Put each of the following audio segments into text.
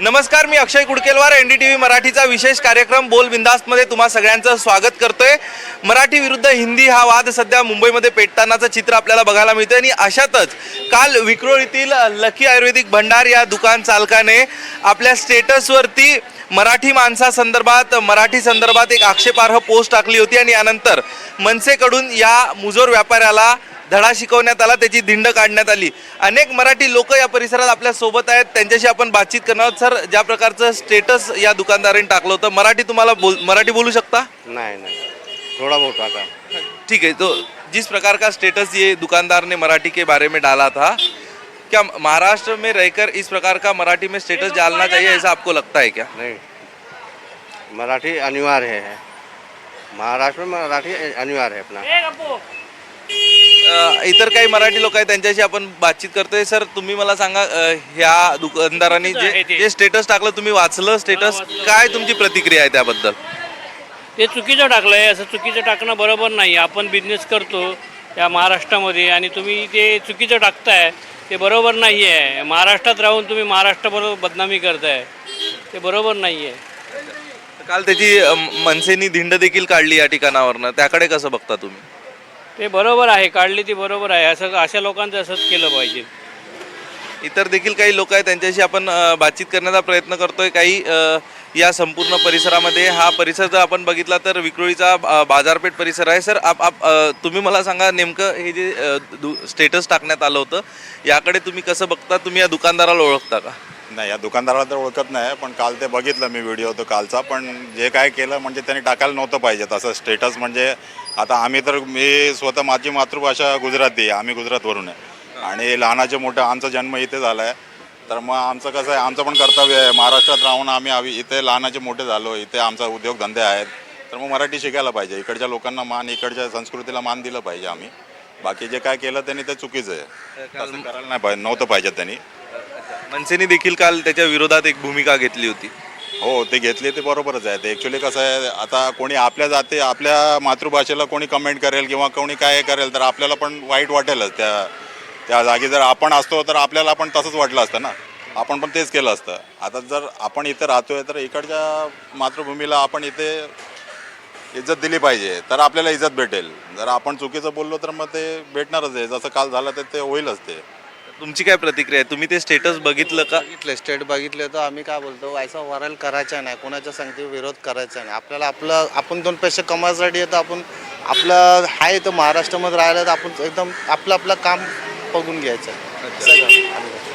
नमस्कार मी Akshay Kudkelwar N D T V मराठीचा विशेष कार्यक्रम बोल बिंदास्तमध्ये तुम्हा सगळ्यांचं स्वागत करतोय. मराठी विरुद्ध हिंदी हा वाद सध्या मुंबईमध्ये पेटतानाचं चित्र आपल्याला बघायला मिळतं आणि अशातच काल विक्रोळीतील लकी आयुर्वेदिक भंडार या दुकान चालकाने आपल्या स्टेटसवरती मराठी माणसासंदर्भात मराठी संदर्भात एक आक्षेपार्ह पोस्ट टाकली होती आणि यानंतर मनसेकडून या मुजोर व्यापाऱ्याला धडा शिकवण्यात आला त्याची धिंड काढण्यात आली. अनेक मराठी लोक या परिसरात आपल्यासोबत आहेत. त्यांच्याशी आपण बातचीत करणार आहोत. सर ज्या प्रकारचं स्टेटस या दुकानदाराने टाकलं होतं मराठी तुम्हाला बोल मराठी बोलू शकता? नहीं नहीं. थोड़ा बहुत आता. ठीक है तो जिस प्रकार का स्टेटस ये दुकानदार ने मराठी के बारे में डाला था क्या महाराष्ट्र में रहकर इस प्रकार का मराठी में स्टेटस डालना चाहिए ऐसा आपको लगता है क्या? नहीं. मराठी अनिवार्य है। महाराष्ट्र में मराठी अनिवार्य है अपना। अ, इतर काही मराठी लोक आहेत त्यांच्याशी आपण बातचीत करतोय. सर तुम्ही मला सांगा अ, ह्या दुकानदारांनी जे जे स्टेटस टाकलं तुम्ही वाचलं स्टेटस काय तुमची प्रतिक्रिया आहे त्याबद्दल? ते चुकीचं टाकलं आहे असं चुकीचं टाकणं बरोबर नाही. आपण बिझनेस करतो या महाराष्ट्रामध्ये आणि तुम्ही ते चुकीचं टाकताय ते बरोबर नाही आहे महाराष्ट्रात राहून तुम्ही महाराष्ट्राबरोबर बदनामी करताय. ते बरोबर नाही आहे काल त्याची अ, मनसेनी धिंड देखील काढली या ठिकाणावरनं. त्याकडे कसं बघता तुम्ही? ते बरोबर आहे काढली ती बरोबर आहे असं अशा लोकांचं असंच केलं पाहिजे. इतर देखील काही लोक आहेत त्यांच्याशी आपण बातचीत करण्याचा प्रयत्न करतोय. काही या संपूर्ण परिसरामध्ये हा परिसर जर आपण बघितला तर विक्रोळीचा बाजारपेठ परिसर आहे. सर आप आप तुम्ही मला सांगा नेमकं हे जे स्टेटस टाकण्यात आलं होतं याकडे तुम्ही कसं बघता? तुम्ही या दुकानदाराला ओळखता का? नाही या दुकानदाराला तर ओळखत नाही पण काल ते बघितलं मी व्हिडिओ तो कालचा पण जे काय केलं म्हणजे त्यांनी टाकायला नव्हतं पाहिजे तसं स्टेटस म्हणजे आता आम्ही तर मी स्वतः माझी मातृभाषा गुजराती आहे आम्ही गुजरातवरून आहे. आणि लहानाचे मोठं आमचा जन्म इथे झाला आहे तर मग आमचं कसं आहे आमचं पण कर्तव्य आहे. महाराष्ट्रात राहून आम्ही आम्ही इथे लहानाचे मोठे झालो इथे आमचा उद्योगधंदे आहेत. तर मग मराठी शिकायला पाहिजे. इकडच्या लोकांना मान इकडच्या संस्कृतीला मान दिलं पाहिजे आम्ही. बाकी जे काय केलं त्यांनी ते चुकीचं आहे. करायला नाही पाहिजे नव्हतं पाहिजे त्यांनी. मनसेने देखील काल त्याच्या विरोधात एक भूमिका घेतली होती. हो ते घेतले ते बरोबरच आहे. ते ॲक्च्युली कसं आहे आता कोणी आपल्या जाते आपल्या मातृभाषेला कोणी कमेंट करेल किंवा कोणी काय करेल तर आपल्याला पण वाईट वाटेलच. त्या त्या जागी जर आपण असतो तर आपल्याला पण तसंच वाटलं असतं ना. आपण पण तेच केलं असतं. आता जर आपण इथे राहतोय तर इकडच्या मातृभूमीला आपण इथे इज्जत दिली पाहिजे तर आपल्याला इज्जत भेटेल. जर आपण चुकीचं बोललो तर मग ते भेटणारच आहे. जसं काल झालं तर ते होईलच ते. तुमची काय प्रतिक्रिया आहे? तुम्ही ते स्टेटस बघितलं का? बघितले स्टेट बघितले तर आम्ही काय बोलतो व्हायचा व्हायरल करायचा नाही कोणाच्या संगती विरोध करायचा नाही. आपल्याला आपलं आपण दोन पैसे कमवायसाठी येतं आपण आपलं आहे तर महाराष्ट्रामध्ये राहिलं तर आपण एकदम आपलं आपलं काम बघून घ्यायचं. सगळं.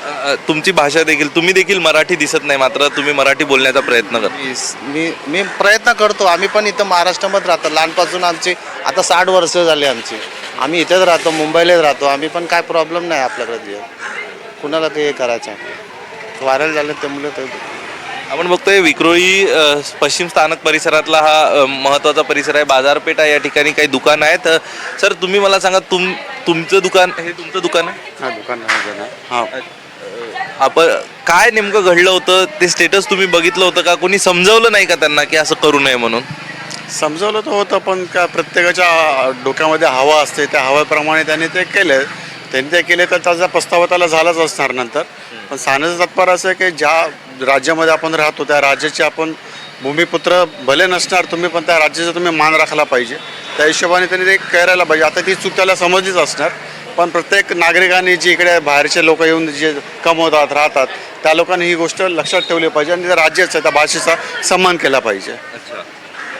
अ, अ, तुमची भाषा देखील तुम्ही देखील मराठी दिसत नाही मात्र तुम्ही मराठी बोलण्याचा प्रयत्न करता. मी मी प्रयत्न करतो आम्ही पण इथं महाराष्ट्रामध्ये राहतो. लहानपासून आमची आता साठ वर्ष झाली आमची. आम्ही इथेच राहतो मुंबईलाच राहतो. आम्ही पण काय प्रॉब्लेम नाही आपल्याकडे. कुणाला ते हे करायचं व्हायरल झालं त्यामुळे ते आपण बघतोय विक्रोळी अ, पश्चिम स्थानक परिसरातला हा अ, महत्त्वाचा परिसर आहे. बाजारपेठ आहे. या ठिकाणी काही दुकान आहेत. अ, सर तुम्ही मला सांगा तुम तुमचं दुकान हे तुमचं दुकान आहे? हा दुकान हां. आपण काय नेमकं घडलं होतं? ते स्टेटस तुम्ही बघितलं होतं का? कोणी समजवलं नाही का त्यांना की असं करू नये म्हणून? समजवलं तर होतं पण का प्रत्येकाच्या डोक्यामध्ये हवा असते त्या हव्याप्रमाणे त्यांनी ते केलं. त्यांनी ते केले तर त्याचा पस्तावा त्याला झालाच असणार नंतर. पण सांगण्याचं तात्पर्य असं आहे की ज्या राज्यामध्ये आपण राहतो त्या राज्याचे आपण भूमिपुत्र भले नसणार तुम्ही पण त्या राज्याचा तुम्ही मान राखला पाहिजे. त्या हिशोबाने त्यांनी ते करायला पाहिजे. आता ती चूक त्याला समजलीच असणार. पण प्रत्येक नागरिकांनी जी इकडे बाहेरचे लोक येऊन जे कमवतात राहतात त्या लोकांनी ही गोष्ट लक्षात ठेवली पाहिजे आणि त्या राज्याचा त्या भाषेचा सन्मान केला पाहिजे.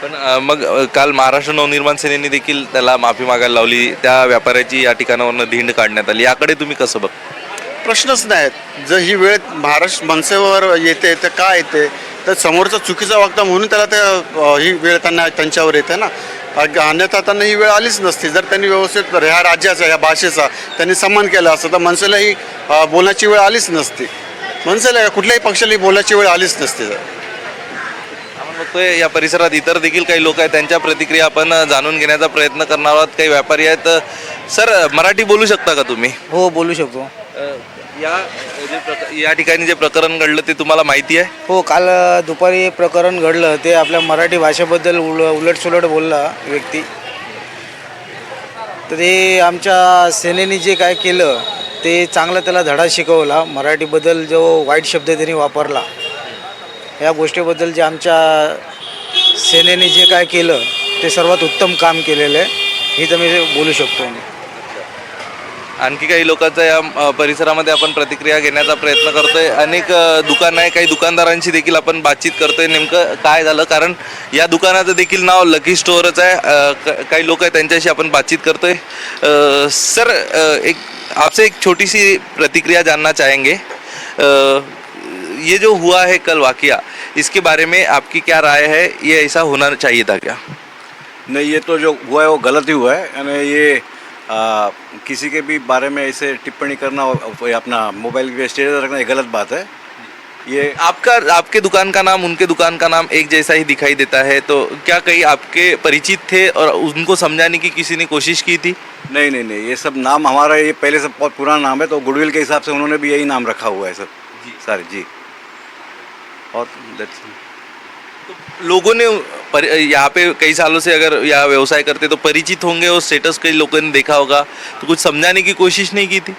पण अ, मग अ, काल महाराष्ट्र नवनिर्माण सेनेने देखील त्याला माफी मागायला लावली. त्या व्यापाऱ्याची या ठिकाणावरनं धिंड काढण्यात आली. याकडे तुम्ही कसं बघ प्रश्नच नाहीत जर ही वेळ महाराष्ट्र मनसेवर येते तर का येते? तर समोरचा चुकीचा वागता म्हणून त्याला ते अ, ही वेळ त्यांना त्यांच्यावर येते ना. अग- अन्यथा त्यांना ही वेळ आलीच नसती. जर त्यांनी व्यवस्थित ह्या राज्याचा ह्या भाषेचा त्यांनी सन्मान केला असता तर मनसेला ही अ, बोलण्याची वेळ आलीच नसती. मनसेला कुठल्याही पक्षाला ही बोलण्याची वेळ आलीच नसती. जर आपण बघतोय या परिसरात इतर देखील काही लोक आहेत त्यांच्या प्रतिक्रिया आपण जाणून घेण्याचा प्रयत्न करणार आहोत. काही व्यापारी आहेत सर मराठी बोलू शकता का तुम्ही? हो बोलू शकतो. या जे प्रक- या ठिकाणी जे प्रकरण घडलं ते तुम्हाला माहिती आहे? हो काल दुपारी प्रकरण घडलं. ते आपल्या मराठी भाषेबद्दल उल उलटसुलट बोलला व्यक्ती. तर ते आमच्या सेनेने जे काय केलं ते चांगलं त्याला धडा शिकवला. मराठीबद्दल जो वाईट शब्द त्यांनी वापरला. या गोष्टीबद्दल जे आमच्या सेनेने जे काय केलं ते सर्वात उत्तम काम केलेलं आहे. हे तर मी बोलू शकतो. मी आणखी काही लोकांचा या अ, परिसरामध्ये आपण प्रतिक्रिया घेण्याचा प्रयत्न करतोय. अनेक अ, दुकानं आहे काही दुकानदारांशी देखील आपण बातचीत करतोय नेमकं काय झालं. कारण या दुकानाचं देखील नाव लकी स्टोअरच आहे. अ, क- काही लोक आहेत त्यांच्याशी आपण बातचीत करतोय. अ, सर अ, एक आपसे एक छोटीशी प्रतिक्रिया जानना चाहेंगे. अ, ये जो हुआ है कल वाकया इसके बारे में आपकी क्या राय है? ये ऐसा होना चाहिए था क्या? नहीं ये तो जो हुआ है वो गलत ही हुआ है। यानी ये आ, किसी के भी बारे में ऐसे टिप्पणी करना और अपना मोबाइल पे स्टेटस रखना ये गलत बात है। ये आपका आपके दुकान का नाम उनके दुकान का नाम एक जैसा ही दिखाई देता है तो क्या कहीं आपके परिचित थे और उनको समझाने की किसी ने कोशिश की थी? नहीं नहीं नहीं ये सब नाम हमारा ये पहले से बहुत पुराना नाम है तो गुडविल के हिसाब से उन्होंने भी यही नाम रखा हुआ है सब। जी। सारे जी। और that's- लोगों ने यहाँ पे कई सालों से अगर यहाँ व्यवसाय करते तो परिचित होंगे और स्टेटस कई लोगों ने देखा होगा। तो कुछ समझाने की कोशिश नहीं की थी?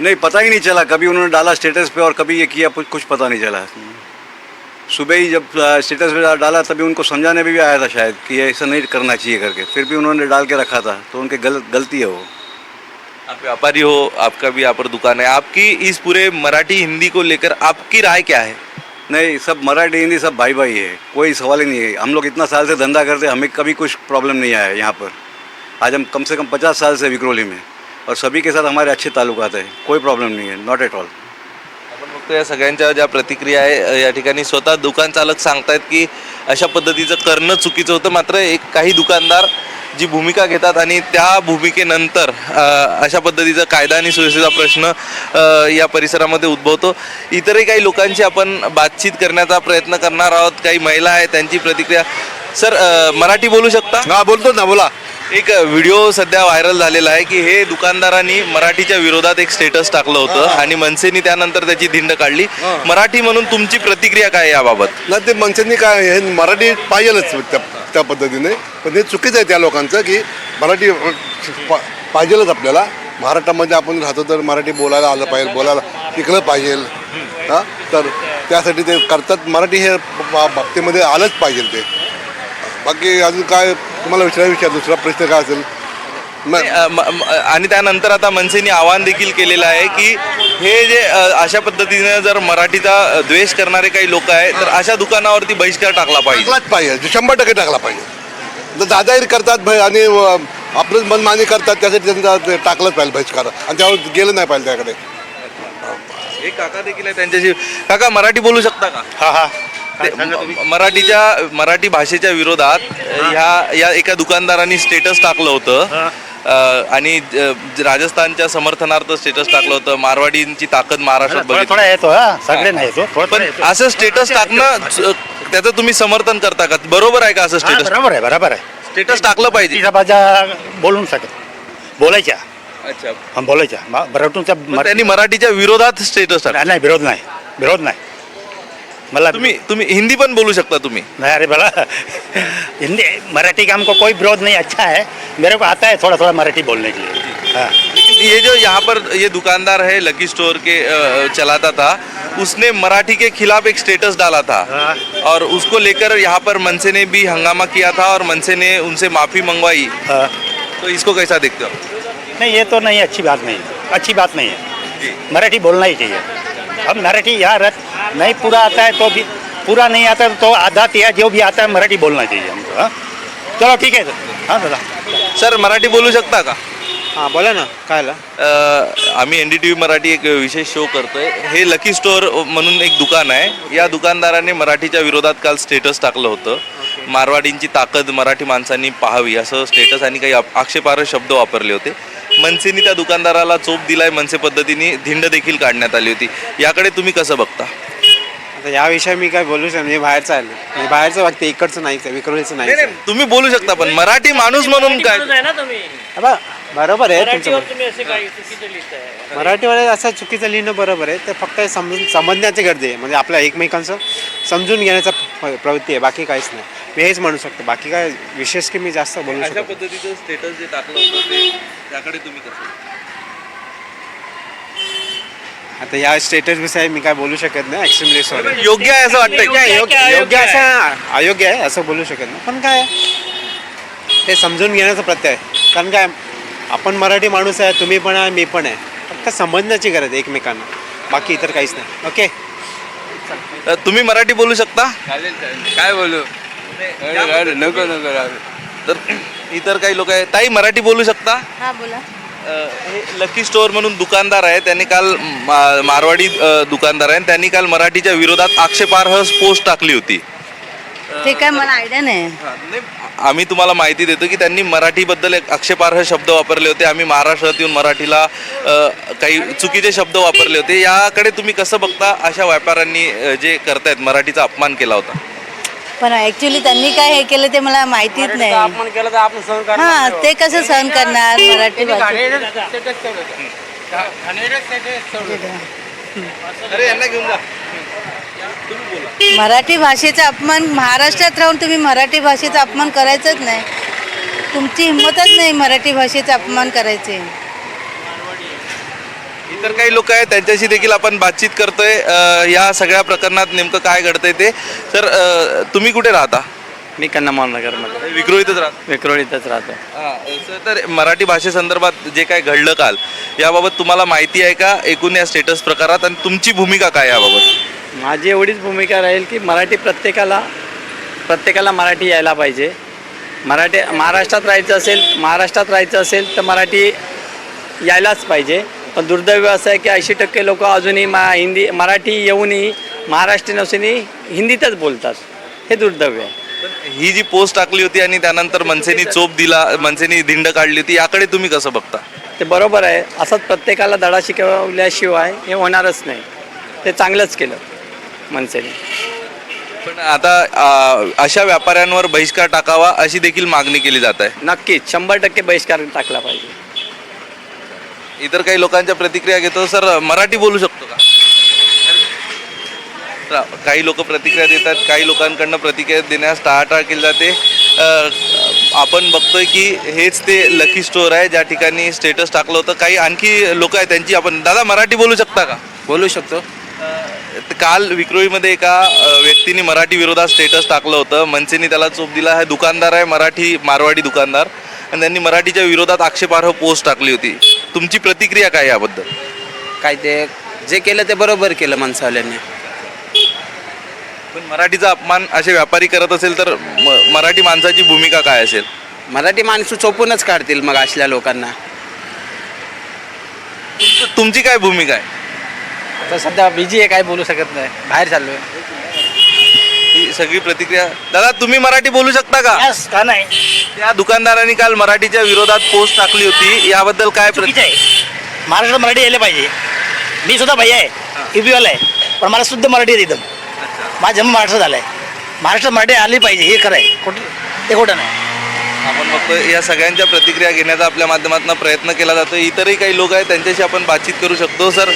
नहीं पता ही नहीं चला। कभी उन्होंने डाला स्टेटस पे और कभी ये किया कुछ पता नहीं चला। सुबह ही जब स्टेटस पे डाला तभी उनको समझाने भी आया था शायद कि ये ऐसा नहीं करना चाहिए करके। फिर भी उन्होंने डाल के रखा था तो उनके गलत गलती है वो। आप व्यापारी हो आपका भी यहाँ पर दुकान है। आपकी इस पूरे मराठी हिंदी को लेकर आपकी राय क्या है? नहीं सब मराठी हिंदी सब भाई भाई है। कोई सवाल ही नहीं है। हम लोग इतना साल से धंधा करते हमें कभी कुछ प्रॉब्लम नहीं आया यहाँ पर। आज हम कम से कम पचास साल से विक्रोली में और सभी के साथ हमारे अच्छे ताल्लुकात है। कोई प्रॉब्लम नहीं है नॉट एट ऑल आपण बघतो या सगळ्यांच्या ज्या प्रतिक्रिया आहे या ठिकाणी स्वतः दुकान चालक सांगतायत की अशा पद्धतीचं करणं चुकीचं होतं. मात्र एक काही दुकानदार जी भूमिका घेतात आणि त्या भूमिकेनंतर अशा पद्धतीचा कायदा आणि सुरक्षेचा प्रश्न या परिसरामध्ये उद्भवतो. इतरही काही लोकांशी आपण बातचीत करण्याचा प्रयत्न करणार आहोत. काही महिला आहेत त्यांची प्रतिक्रिया. सर मराठी बोलू शकता? हा बोलतो ना बोला. एक व्हिडिओ सध्या व्हायरल झालेला आहे की हे दुकानदारांनी मराठीच्या विरोधात एक स्टेटस टाकलं होतं आणि मनसेनी त्यानंतर त्याची धिंड काढली. मराठी म्हणून तुमची प्रतिक्रिया काय याबाबत? ना ते मनसेंनी काय हे मराठी पाहिजेलच त्या त्या पद्धतीने. पण हे चुकीचं आहे त्या लोकांचं की मराठी पा- पाहिजेलच आपल्याला. महाराष्ट्रामध्ये आपण राहतो तर मराठी बोलायला आलं पाहिजे बोलायला शिकलं पाहिजे. हां? तर त्यासाठी ते करतात. मराठी हे बा- बाबतीमध्ये आलंच पाहिजे ते. बाकी अजून काय तुम्हाला विचारा विचार दुसरा प्रश्न काय असेल? मग अ, म- म- आणि त्यानंतर आता मनसेनी आवाहन देखील केलेलं आहे की हे जे अ, अशा पद्धतीने जर मराठीचा अ, द्वेष करणारे काही लोक आहेत तर अशा दुकानावरती बहिष्कार टाकला पाहिजे. टाकलाच पाहिजे. शंभर टक्के टाकला पाहिजे. जर दादागिरी करतात भय आणि अ, आपलं मनमानी करतात त्यासाठी त्यांचा ते टाकलंच पाहिजे बहिष्कार. आणि त्यावर गेलं नाही पाहिजे त्याकडे. एक काका देखील आहे त्यांच्याशी. काका मराठी बोलू शकता का? हा हा. ते मराठीच्या मराठी भाषेच्या विरोधात ह्या या एका दुकानदारांनी स्टेटस टाकलं होतं. अ, आणि राजस्थानच्या समर्थनार्थ स्टेटस टाकलं होतं. मारवाडींची ताकद महाराष्ट्रात थोडा बघितली. थोडा येतो हा. सगळे नाही येतो. थोडा पण थोडा येतो. असं स्टेटस टाकणं त्याचं तुम्ही समर्थन करता का? बरोबर आहे का असं हा, स्टेटस बरोबर आहे बरोबर आहे. स्टेटस टाकलं पाहिजे. बोलून शकत बोलायच्या. अच्छा. हा बोलायच्या. त्यांनी मराठीच्या विरोधात स्टेटस टाकलं. नाही विरोध नाही. विरोध नाही. मला तुम्ही तुम्ही हिंदी पण बोलू शकता तुम्ही. नहीं अरे भला हिंदी मराठी का हमको कोई विरोध नहीं अच्छा है। मेरे को आता है थोड़ा थोड़ा मराठी बोलने के लिए। हाँ। लेकिन ये जो यहाँ पर ये दुकानदार है लकी स्टोर के अ, चलाता था उसने मराठी के खिलाफ एक स्टेटस डाला था। और उसको लेकर यहाँ पर मनसे ने भी हंगामा किया था और मनसे ने उनसे माफ़ी मंगवाई। हाँ। तो इसको कैसा देखते हो? नहीं ये तो नहीं अच्छी बात नहीं अच्छी बात नहीं है। मराठी बोलना ही चाहिए। हम मराठी यहाँ रह नहीं पूरा आता है तो भी पूरा नहीं आता तो आधा तिया जो भी आता है मराठी बोलना चाहिए हमको हाँ? चलो ठीक है हाँ दादा। सर मराठी बोलू शकता का? हां बोला ना कायला अ, आम्ही N D T V Marathi एक विशेष शो करतोय. हे लकी स्टोअर म्हणून एक दुकान आहे. या दुकानदाराने मराठीच्या विरोधात काल स्टेटस टाकलं होतं. मारवाडींची ताकद मराठी माणसांनी पाहावी असं स्टेटस आणि काही आप- आक्षेपार्ह शब्द वापरले होते. मनसेनी त्या दुकानदाराला चोप दिलाय मनसे पद्धतीने धिंड देखील काढण्यात आली होती. याकडे तुम्ही कसं बघता? आता याविषयी मी काय बोलू शकतो मी बाहेरचं आलो मी बाहेरचं बघते इकडचं नाही विक्रोलीचं नाही नाही नाही तुम्ही बोलू शकता पण मराठी माणूस म्हणून काय? आहे ना तुम्ही? बरोबर आहे तुमचं मराठीवर तुम्ही असे काही चुकीचं लिहिताय. मराठीवाले असं चुकीचं लिहिणं बरोबर आहे ते फक्त समजून समजण्याची गरज आहे. म्हणजे आपल्या एकमेकांचं समजून घेण्याचा प- प्रवृत्ती आहे बाकी काहीच नाही. मी हेच म्हणू शकतो बाकी काय विशेष की मी जास्त बोलू अशा शकतो पद्धतीचं स्टेटस जे टाकलं होतं ते त्याकडे तुम्ही कसं आता या स्टेटस विषयी मी काय बोलू शकत नाही ॲक्च्युअली सॉरी योग्य आहे असं वाटतंय. का? योग्य योग्य असं अयोग्य आहे असं बोलू शकत नाही. पण काय ते समजून घेण्याचा प्रत्यय आहे. कारण काय आपण मराठी माणूस आहे तुम्ही पण आहे मी पण आहे. फक्त समजण्याची गरज आहे एकमेकांना. बाकी इतर काहीच नाही. ओके? अ, तुम्ही मराठी बोलू शकता? काय बोलू? नको नको तर इतर काही लोक आहेत. ताई मराठी बोलू शकता? हा बोला. अ, हे लकी स्टोअर म्हणून दुकानदार आहे. त्यांनी काल मा- मारवाडी अ, दुकानदार आहे. त्यांनी काल मराठीच्या विरोधात आक्षेपार्ह पोस्ट टाकली होती. ते काय मला आयडिया नाही. नाही, आम्ही तुम्हाला माहिती देतो की त्यांनी मराठीबद्दल एक आक्षेपार्ह शब्द वापरले होते. आम्ही महाराष्ट्रात येऊन मराठीला अ, काही चुकीचे शब्द वापरले होते. याकडे तुम्ही कसं बघता? अशा व्यापाऱ्यांनी अ, जे करतायत मराठीचा अपमान केला होता. पण ऍक्च्युली त्यांनी काय हे केलं ते मला माहितीच नाही. आपण केलं तर आपण सहन हा ते कसं सहन करणार? मराठी भाषेत. अरे यांना घेऊन जा. मराठी भाषेचा अपमान महाराष्ट्रात राहून तुम्ही मराठी भाषेचा अपमान करायचंच नाही. तुमची हिंमतच नाही मराठी भाषेचा अपमान करायचे. इतर काही लोक आहेत त्यांच्याशी देखील आपण बातचीत करतोय. अ, या सगळ्या प्रकरणात नेमकं काय घडतंय ते. तर अ, तुम्ही कुठे राहता? मी कन्नमाल नगरमध्ये. विक्रोळीतच राहता? विक्रोळीतच राहतो. हा, सर, तर मराठी भाषेसंदर्भात जे काय घडलं काल याबाबत तुम्हाला माहिती आहे का? एकूण या स्टेटस प्रकारात आणि तुमची भूमिका काय याबाबत? माझी एवढीच भूमिका राहील की मराठी प्रत्येकाला प्रत्येकाला मराठी यायला पाहिजे. मराठी महाराष्ट्रात राहायचं असेल महाराष्ट्रात राहायचं असेल तर मराठी यायलाच पाहिजे. पण दुर्दैव असं आहे की ऐंशी टक्के लोक अजूनही मा हिंदी मराठी येऊनही महाराष्ट्रीयन असूनही हिंदीतच बोलतात. हे दुर्दैव आहे. ही जी पोस्ट टाकली होती आणि त्यानंतर मनसेनी चोप दिला मनसेनी धिंड काढली होती याकडे तुम्ही कसं बघता? ते बरोबर आहे. असंच प्रत्येकाला धडा शिकवल्याशिवाय हे होणारच नाही. ते चांगलंच केलं. मनसेने पण आता अशा व्यापाऱ्यांवर बहिष्कार टाकावा अशी देखील मागणी केली जात आहे. नक्कीच शंभर टक्के बहिष्कार टाकला पाहिजे. इतर काही लोकांच्या प्रतिक्रिया घेतो. सर मराठी बोलू शकतो का? तर काही लोक प्रतिक्रिया देतात काही लोकांकडनं प्रतिक्रिया देण्यास टाळाटाळ केली जाते. अ, आपण बघतोय की हेच ते लकी स्टोअर आहे ज्या ठिकाणी स्टेटस टाकलं होतं. काही आणखी लोक आहेत त्यांची आपण दादा मराठी बोलू शकता का? बोलू शकतो. काल विक्रोळीमध्ये एका व्यक्तीने मराठी विरोधात स्टेटस टाकलं होतं. मनसेने त्याला चोप दिला. हा दुकानदार आहे मराठी मारवाडी दुकानदार. आणि त्यांनी मराठीच्या विरोधात आक्षेपार्ह पोस्ट टाकली होती. तुमची प्रतिक्रिया काय याबद्दल? काय ते जे केलं ते बरोबर केलं माणसावाल्यांनी पण मराठीचा अपमान असे व्यापारी करत असेल तर म- मराठी माणसाची भूमिका काय असेल? मराठी माणसं चोपूनच काढतील मग असल्या लोकांना. तुमची काय भूमिका आहे? आता सध्या बिझी आहे काय बोलू शकत नाही. बाहेर चाललोय. ही सगळी प्रतिक्रिया. दादा तुम्ही मराठी बोलू शकता का? का नाही? त्या दुकानदारांनी काल मराठीच्या विरोधात पोस्ट टाकली होती. याबद्दल काय प्रति- आहे. महाराष्ट्रात मराठी यायला पाहिजे. मी सुद्धा भैया आहे. युपीवाला आहे. पण मला शुद्ध मराठी येते. एकदम माझा जन्म महाराष्ट्र झाला आहे महाराष्ट्रात मराठी आली पाहिजे हे खरं आहे. खोटं ते खोटं नाही. आपण बघतो या सगळ्यांच्या प्रतिक्रिया घेण्याचा आपल्या माध्यमातून प्रयत्न केला जातो इतरही काही लोक आहेत त्यांच्याशी आपण बातचीत करू शकतो. सर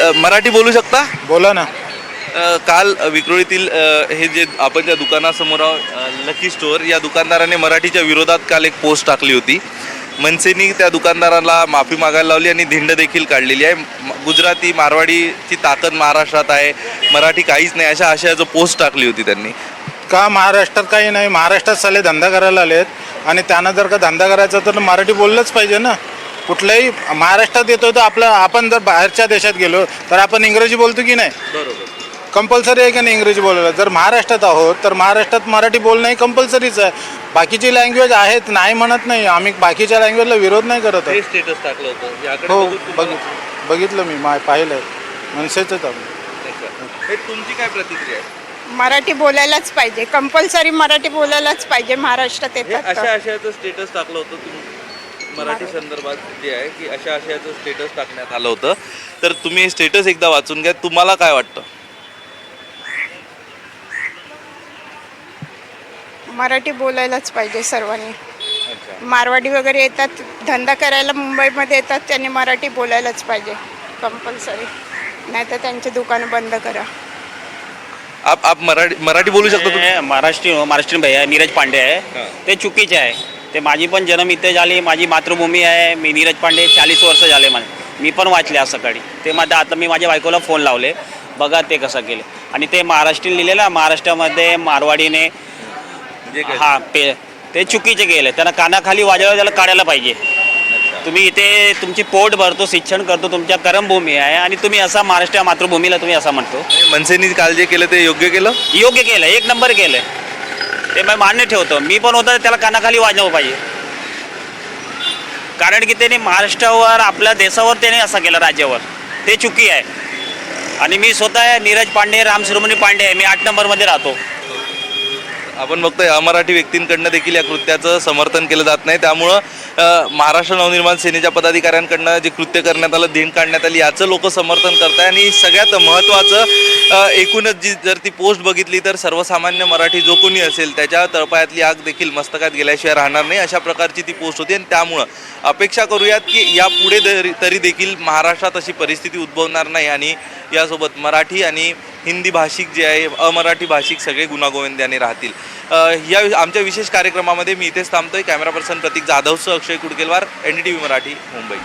अ, मराठी बोलू शकता? बोला ना. अ, काल विक्रोळीतील अ, हे जे आपण ज्या दुकानासमोर आहोत, अ, लकी स्टोअर या दुकानदाराने मराठीच्या विरोधात काल एक पोस्ट टाकली होती. मनसेनी त्या दुकानदाराला माफी मागायला लावली आणि धिंड देखील काढलेली आहे. म- गुजराती मारवाडीची ताकद महाराष्ट्रात आहे. मराठी काहीच नाही अशा आशयाचं पोस्ट टाकली होती त्यांनी. का महाराष्ट्रात काही नाही? महाराष्ट्रात साले धंदा करायला आलेत. आणि त्यांना जर का धंदा करायचा तर मराठी बोललंच पाहिजे ना. कुठल्याही महाराष्ट्रात येतो तर आपलं आपण जर बाहेरच्या देशात गेलो तर आपण इंग्रजी बोलतो की नाही? बरोबर. कंपल्सरी आहे की नाही इंग्रजी बोलायला? जर महाराष्ट्रात आहोत तर महाराष्ट्रात मराठी बोलणं ही कंपल्सरीच आहे. बाकीची लँग्वेज आहेत नाही म्हणत नाही. आम्ही बाकीच्या लँग्वेजला विरोध नाही करत आहे. हे स्टेटस टाकलं होतं. याकडे हो बघून तुम्हाला- बघित बघितलं मी मा पाहिलं मनसेचंच आम्ही हे तुमची काय प्रतिक्रिया आहे? मराठी बोलायलाच पाहिजे. कंपल्सरी मराठी बोलायलाच पाहिजे महाराष्ट्रात हे येतात अशा स्टेटस टाकलं होतं तुम्ही. मराठी संदर्भात जे आहे की अशा आशयाचं स्टेटस टाकण्यात आलं होतं. तर तुम्ही हे स्टेटस एकदा वाचून घ्या. तुम्हाला काय वाटतं? मराठी बोलायलाच पाहिजे सर्वांनी. मारवाडी वगैरे येतात धंदा करायला मुंबईमध्ये येतात त्यांनी मराठी बोलायलाच पाहिजे कंपल्सरी नाही तर त्यांचे दुकानं बंद करा. आप आप मराठी मराठी बोलू शकता तुम्ही? हे महाराष्ट्रीयन महाराष्ट्रीयन भैया नीरज पांडे आहे. ते चुकीचे आहे. ते माझी पण जन्म इथे झाली माझी मातृभूमी आहे मी नीरज पांडे चाळीस वर्ष झाले मला. मी पण वाचले आज सकाळी. ते माझ्या आता मी माझ्या बायकोला फोन लावले. बघा ते कसं केले. आणि ते महाराष्ट्रीयन लिहिलेलं महाराष्ट्रामध्ये मारवाडीने हा पे ते चुकीचे केले. त्यांना कानाखाली वाजवलं त्याला काढायला पाहिजे. तुम्ही इथे तुमची पोट भरतो शिक्षण करतो तुमच्या करमभूमी आहे आणि तुम्ही असा महाराष्ट्र मातृभूमीला तुम्ही असं म्हणतो. मनसेनी काल जे केलं ते योग्य केलं? योग्य केलं एक नंबर केलं. ते मी मान्य ठेवतो. मी पण होतं त्याला कानाखाली वाजवलं पाहिजे. कारण की त्याने महाराष्ट्रावर आपल्या देशावर त्याने असं केलं राज्यावर. ते चुकी आहे. आणि मी स्वतः नीरज पांडे राम शिरोमणी पांडे आहे. मी आठ नंबरमध्ये राहतो. आपण बघतोय अमराठी व्यक्तींकडनं देखील या कृत्याचं समर्थन केलं जात नाही. त्यामुळं महाराष्ट्र नवनिर्माण सेनेच्या पदाधिकाऱ्यांकडनं जे कृत्य करण्यात आलं देण काढण्यात आली याचं लोक समर्थन करत आहे आणि सगळ्यात महत्त्वाचं एकूणच जी जर ती पोस्ट बघितली तर सर्वसामान्य मराठी जो कोणी असेल त्याच्या तळपायातली आग देखील मस्तकात गेल्याशिवाय राहणार नाही अशा प्रकारची ती पोस्ट होती. आणि त्यामुळं अपेक्षा करूयात की यापुढे दरी- तरी देखील महाराष्ट्रात अशी परिस्थिती उद्भवणार नाही. आणि यासोबत मराठी आणि हिंदी भाषिक जे आहे अमराठी भाषिक सगळे गुणागोविंद्याने राहतील. या आमच्या विशेष कार्यक्रमामध्ये मी इथेच थांबतोय. Camera person Prateek जाधवसह Akshay Kudkelwar N D T V Marathi Mumbai.